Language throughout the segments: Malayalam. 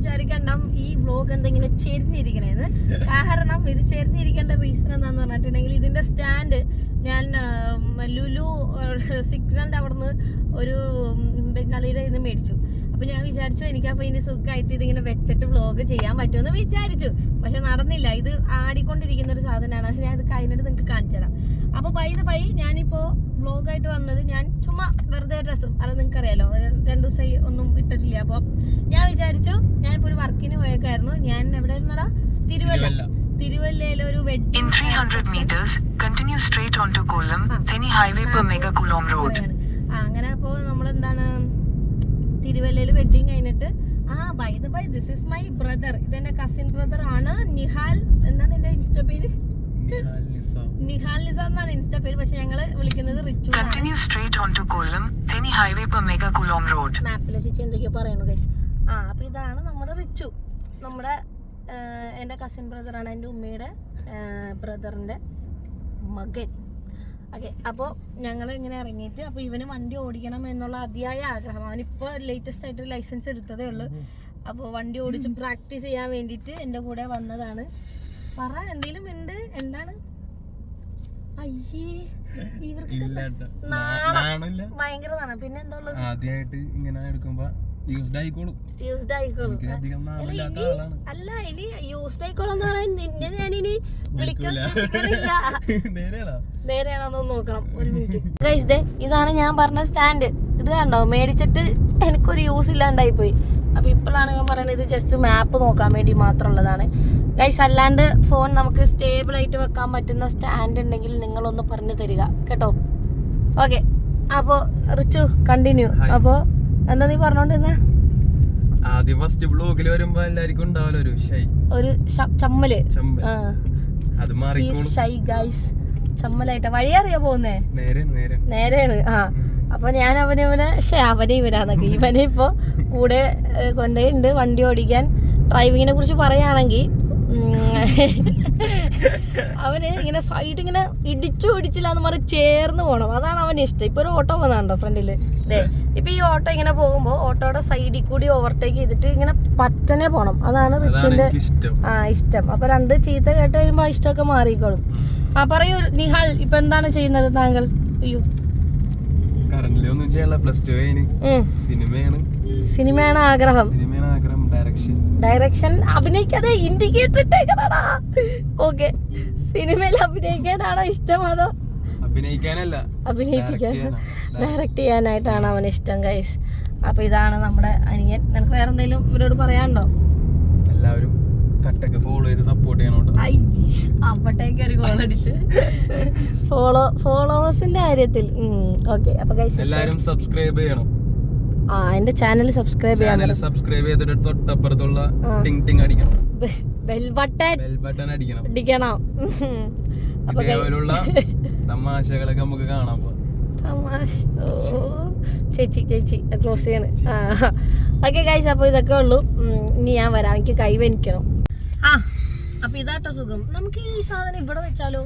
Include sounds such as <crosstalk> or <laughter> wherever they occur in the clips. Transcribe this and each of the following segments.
വിചാരിക്കണ്ട ഈ വ്ലോഗ് എന്തെങ്കിലും ചെരിഞ്ഞിരിക്കണേന്ന്. <laughs> കാരണം ഇത് ചെരിഞ്ഞിരിക്കേണ്ട റീസൺ എന്താന്ന് പറഞ്ഞിട്ടുണ്ടെങ്കിൽ ഇതിന്റെ സ്റ്റാൻഡ് ഞാൻ ലുലു സിഗ്നലിന്റെ അവിടുന്ന് ഒരു ബംഗാളിയുടെ ഇന്ന് മേടിച്ചു. അപ്പൊ ഞാൻ വിചാരിച്ചു എനിക്ക് അപ്പൊ ഇനി സുഖമായിട്ട് ഇതിങ്ങനെ വെച്ചിട്ട് വ്ലോഗ് ചെയ്യാൻ പറ്റുമെന്ന് വിചാരിച്ചു. പക്ഷെ നടന്നില്ല. ഇത് ആടിക്കൊണ്ടിരിക്കുന്ന ഒരു സാധനമാണ്. അത് ഞാൻ ഇത് കഴിഞ്ഞിട്ട് നിങ്ങൾക്ക് കാണിച്ചു തരാം അപ്പൊ ബൈ ദ ബൈ ഞാനിപ്പോ വ്ലോഗായിട്ട് വന്നത് ഞാൻ ചുമ്മാ വെറുതെ ഡ്രസ്സും അത് നിങ്ങൾക്ക് അറിയാലോ രണ്ടു ദിവസമായി ഒന്നും ഇട്ടിട്ടില്ല. അപ്പോൾ ഞാൻ വിചാരിച്ചു ഞാനിപ്പോ ഒരു വർക്കിന് പോയേക്കായിരുന്നു. ഞാൻ എവിടെ ഇരുന്നടാ? തിരുവല്ല. തിരുവല്ല. തിരുവല്ലയിലെ ഒരു In wedding 300 meters, continue straight onto Kollam. Theni Highway per Mega Kulom Road. അങ്ങനെ. അപ്പോ നമ്മളെന്താണ്? തിരുവല്ലയിൽ വെഡിങ് കഴിഞ്ഞിട്ട് ആ by the by this is my brother ഇതെന്റെ കസിൻ ബ്രദർ ആണ്. നിഹാൽ. എന്താ നിന്റെ ഇൻസ്റ്റ പേര്? നിഹാൽ നിസാം. നിഹാൽ നിസാർ എന്നാണ് ഇൻസ്റ്റ പേര്. പക്ഷെ ഞങ്ങൾ വിളിക്കുന്നത് Richu Continue straight onto Kollam, Theni Highway per Mega Kulom Road. മാപ്പിൽ ചേച്ചി എന്തൊക്കെയോ പറയണു ഗൈസ് ആ അപ്പൊ ഇതാണ് നമ്മുടെ റിച്ചു. നമ്മുടെ എന്റെ കസിൻ ബ്രദറാണ് എന്റെ ഉമ്മയുടെ ബ്രദറിന്റെ മകൻ. ഓക്കെ അപ്പോൾ ഞങ്ങൾ ഇങ്ങനെ ഇറങ്ങിയിട്ട് അപ്പോൾ ഇവന് വണ്ടി ഓടിക്കണം എന്നുള്ള അതിയായ ആഗ്രഹം. അവനിപ്പോൾ ലേറ്റസ്റ്റ് ആയിട്ട് ലൈസൻസ് എടുത്തതേ ഉള്ളൂ. അപ്പോൾ വണ്ടി ഓടിച്ച് പ്രാക്ടീസ് ചെയ്യാൻ വേണ്ടിയിട്ട് എന്റെ കൂടെ വന്നതാണ്. പറ എന്തെങ്കിലും ഉണ്ട് എന്താണ് അയ്യേ ഇവർക്ക് ഇല്ല ട്ടോ. നാണം. നാണില്ല ഭയങ്കര നാണം. പിന്നെ എന്താ ആദ്യമായിട്ട് ഇങ്ങനെ എടുക്കുമ്പോ യൂസ്ഡ് ആയിക്കോളും. യൂസ്ഡ് ആയിക്കോളും. അല്ല, ഇനി- യൂസ്ഡ് ആയിക്കോളും എന്ന് പറയാൻ നിന്നെ ഞാൻ ഇനി വിളിക്കാൻ വിളിക്കൂല. <laughs> നേരെയാണോ? നേരെയാണോ നോക്കണം. ഒരു മിനിറ്റ് ഇതാണ് ഞാൻ പറഞ്ഞ സ്റ്റാൻഡ് ഇത് കണ്ടോ? മേടിച്ചിട്ട് എനിക്കൊരു യൂസ് ഇല്ലാണ്ടായി പോയി. അപ്പൊ ഇപ്പോഴാണ് ഞാൻ പറയുന്നത് ഇത് ജസ്റ്റ് മാപ്പ് നോക്കാൻ വേണ്ടി മാത്രമുള്ളതാണ്. ഗൈസ് അല്ലാണ്ട് ഫോൺ നമുക്ക് സ്റ്റേബിൾ ആയിട്ട് വെക്കാൻ പറ്റുന്ന സ്റ്റാൻഡ് ഉണ്ടെങ്കിൽ നിങ്ങളൊന്ന് പറഞ്ഞു തരിക. കേട്ടോ? ഓക്കെ. അപ്പോ റിച്ചു കണ്ടിന്യൂ. അപ്പോ എന്താ നീ പറഞ്ഞോണ്ടിരുന്ന? ആദ്യം ഫസ്റ്റ് ബ്ലോഗിൽ വരുമ്പോ എല്ലാവർക്കും ഉണ്ടാവല്ലോ ഒരു ഷൈ. ഒരു ചമ്മൽ. അത് മാറി ഷൈ ഗൈസ് ചമ്മലായിട്ട്. വഴി അറിയാ പോകുന്നേ? നേരെ നേരെ. നേരെയാണ്. ആ. അപ്പൊ ഞാൻ അവനെ ഇവനെ ഷേ അവനെ ഇവനാന്നൊക്കെ ഇവനെ ഇപ്പൊ കൂടെ കൊണ്ടേ ഉണ്ട് വണ്ടി ഓടിക്കാൻ. ഡ്രൈവിങ്ങിനെ കുറിച്ച് പറയുകയാണെങ്കിൽ അവന് ഇങ്ങനെ സൈഡ് ഇങ്ങനെ ഇടിച്ചു ഇടിച്ചില്ല എന്ന് പറഞ്ഞ് ചേർന്ന് പോകണം അതാണ് അവന് ഇഷ്ടം. ഇപ്പൊ ഒരു ഓട്ടോ വന്നാണ്ടോ ഫ്രണ്ടിൽ ദേ ഇപ്പൊ ഈ ഓട്ടോ ഇങ്ങനെ പോകുമ്പോ ഓട്ടോയുടെ സൈഡിൽ കൂടി ഓവർടേക്ക് ചെയ്തിട്ട് ഇങ്ങനെ പറ്റനെ പോണം. അതാണ് റിച്ചുവിന്റെ ഇഷ്ടം. ആ ഇഷ്ടം. അപ്പൊ രണ്ട് ചീത്ത കേട്ട് കഴിയുമ്പോ ഇഷ്ടമൊക്കെ മാറിക്കോളും. ആ പറയൂ നിഹാൽ ഇപ്പൊ എന്താണ് ചെയ്യുന്നത് താങ്കൾ? അയ്യോ. സിനിമയാണ്. സിനിമയാണ് ആഗ്രഹം. സിനിമയാണ് ആഗ്രഹം. ഡയറക്ഷൻ ഡയറക്ഷൻ അഭിനയിക്കാതെ ഇൻഡിക്കേറ്റർ ഇട്ടേക്കണടാ. ഓക്കെ സിനിമയിൽ അഭിനയിക്കാനാണോ ഇഷ്ടം അതോ? അഭിനയിക്കാനല്ല. അഭിനയിപ്പിക്കാൻ. ഡയറക്റ്റ് ചെയ്യാനായിട്ടാണ് അവൻ ഇഷ്ടം ഗൈസ് അപ്പൊ ഇതാണ് നമ്മുടെ അനിയൻ. നിനക്ക് വേറെ എന്തെങ്കിലും ഇവരോട് പറയാനുണ്ടോ? എല്ലാവരും കട്ടൊക്കെ ഫോളോ ചെയ്ത് സപ്പോർട്ട് <laughs> ചെയ്യണം കേട്ടോ ഐ, അവിടേക്ക് ഒരു ഗോൾ അടിച്ച്. ഫോളോ ഫോളോവേഴ്സിന്റെ കാര്യത്തിൽ. ഓക്കെ അപ്പൊ എല്ലാവരും സബ്സ്ക്രൈബ് ചെയ്യണം. ആ എന്റെ ചാനൽ സബ്സ്ക്രൈബ് ചെയ്യാൻ ചാനൽ സബ്സ്ക്രൈബ് ചെയ്തിട്ട് തൊട്ടപ്പുറത്തുള്ള ടിങ് ടിങ് അടിക്കണം. ബെൽ ബട്ടൺ ബെൽ ബട്ടൺ അടിക്കണം. അടിക്കണം. അപ്പൊ guys- ഇതേപോലുള്ള തമാശകളൊക്കെ നമുക്ക് കാണാൻ പോവാം. തമാശ ഓ ചേച്ചി ചേച്ചി ക്ലോസ് ചെയ്യാണ്. ആ. ഓക്കെ ഗൈസ് അപ്പോൾ ഇതൊക്കെ ഉള്ളൂ. ഉം, ഇനി ഞാൻ വരാം. എനിക്ക് കൈവനിക്കണം ആ അപ്പൊ ഇതാട്ടോ സുഖം. നമുക്ക് ഈ സാധനം ഇവിടെ വെച്ചാലോ?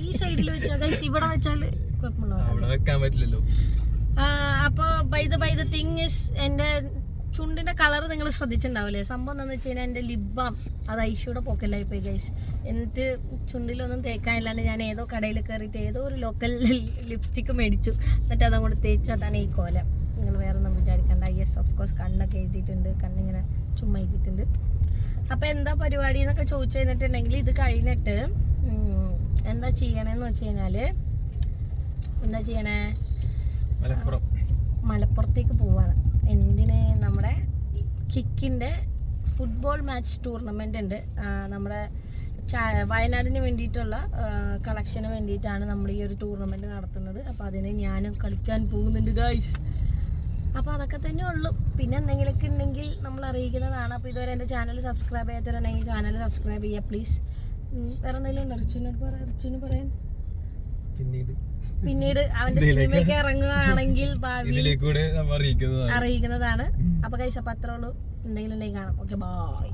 ഈ സൈഡിൽ വെച്ചാൽ ഗൈസ് ഇവിടെ വെച്ചാൽ കുഴപ്പമുണ്ടോ അവിടെ വെക്കാൻ പറ്റില്ലല്ലോ. അപ്പൊ by the by the thing is എന്റെ ചുണ്ടിന്റെ കളർ നിങ്ങൾ ശ്രദ്ധിച്ചിട്ടുണ്ടാവില്ലേ? സംഭവം എന്താണെന്ന് വെച്ച് കഴിഞ്ഞാൽ എന്റെ ലിബാം അത് ഐഷയുടെ പോക്കലായി പോയി ഗൈസ് എന്നിട്ട് ചുണ്ടിലൊന്നും തേക്കാനില്ലാണ്ട് ഞാൻ ഏതോ കടയിൽ കയറിയിട്ട് ഏതോ ഒരു ലോക്കൽ ലിപ്സ്റ്റിക്ക് മേടിച്ചു. എന്നിട്ട് അതങ്ങോട്ട് തേച്ച് അതാണ് ഈ കോലം. നിങ്ങൾ വേറെ ഒന്നും വിചാരിക്കണ്ട. യെസ് ഓഫ് കോഴ്സ് കണ്ണൊക്കെ എഴുതിയിട്ടുണ്ട്. കണ്ണിങ്ങനെ ചുമ്മാ എഴുതിയിട്ടുണ്ട്. അപ്പോൾ എന്താ പരിപാടി എന്നൊക്കെ ചോദിച്ചു കഴിഞ്ഞിട്ടുണ്ടെങ്കിൽ ഇത് കഴിഞ്ഞിട്ട് എന്താ ചെയ്യണമെന്ന് വെച്ച് കഴിഞ്ഞാൽ എന്താ ചെയ്യണേ? മലപ്പുറം. മലപ്പുറത്തേക്ക് പോവാണ്. എന്തിന് നമ്മുടെ കിക്കിന്റെ ഫുട്ബോൾ മാച്ച് ടൂർണമെന്റ് ഉണ്ട്. നമ്മുടെ വയനാടിന് വേണ്ടിയിട്ടുള്ള കളക്ഷന് വേണ്ടിയിട്ടാണ് നമ്മൾ ഈ ഒരു ടൂർണമെന്റ് നടത്തുന്നത്. അപ്പോൾ അതിന് ഞാനും കളിക്കാൻ പോകുന്നുണ്ട് ഗൈസ് അപ്പോൾ അതൊക്കെ തന്നെ ഉള്ളൂ. പിന്നെ എന്തെങ്കിലുമൊക്കെ ഉണ്ടെങ്കിൽ നമ്മൾ അറിയിക്കുന്നതാണ്. അപ്പോൾ ഇതുവരെ എന്റെ ചാനൽ സബ്സ്ക്രൈബ് ചെയ്യാത്തവരുണ്ടെങ്കിൽ ചാനൽ സബ്സ്ക്രൈബ് ചെയ്യുക പ്ലീസ് വേറെ എന്തെങ്കിലും ഉണ്ടോ? റിച്ചുവിനോട് പറയാം റിച്ചുവിന് പറയാൻ. പിന്നീട്. പിന്നീട് അവന്റെ സിനിമയ്ക്ക് ഇറങ്ങുകയാണെങ്കിൽ അറിയിക്കുന്നതാണ്. അപ്പൊ കഴിച്ചപ്പോ അത്രേ ഉള്ളൂ. എന്തെങ്കിലും ഉണ്ടെങ്കിൽ കാണാം. Okay bye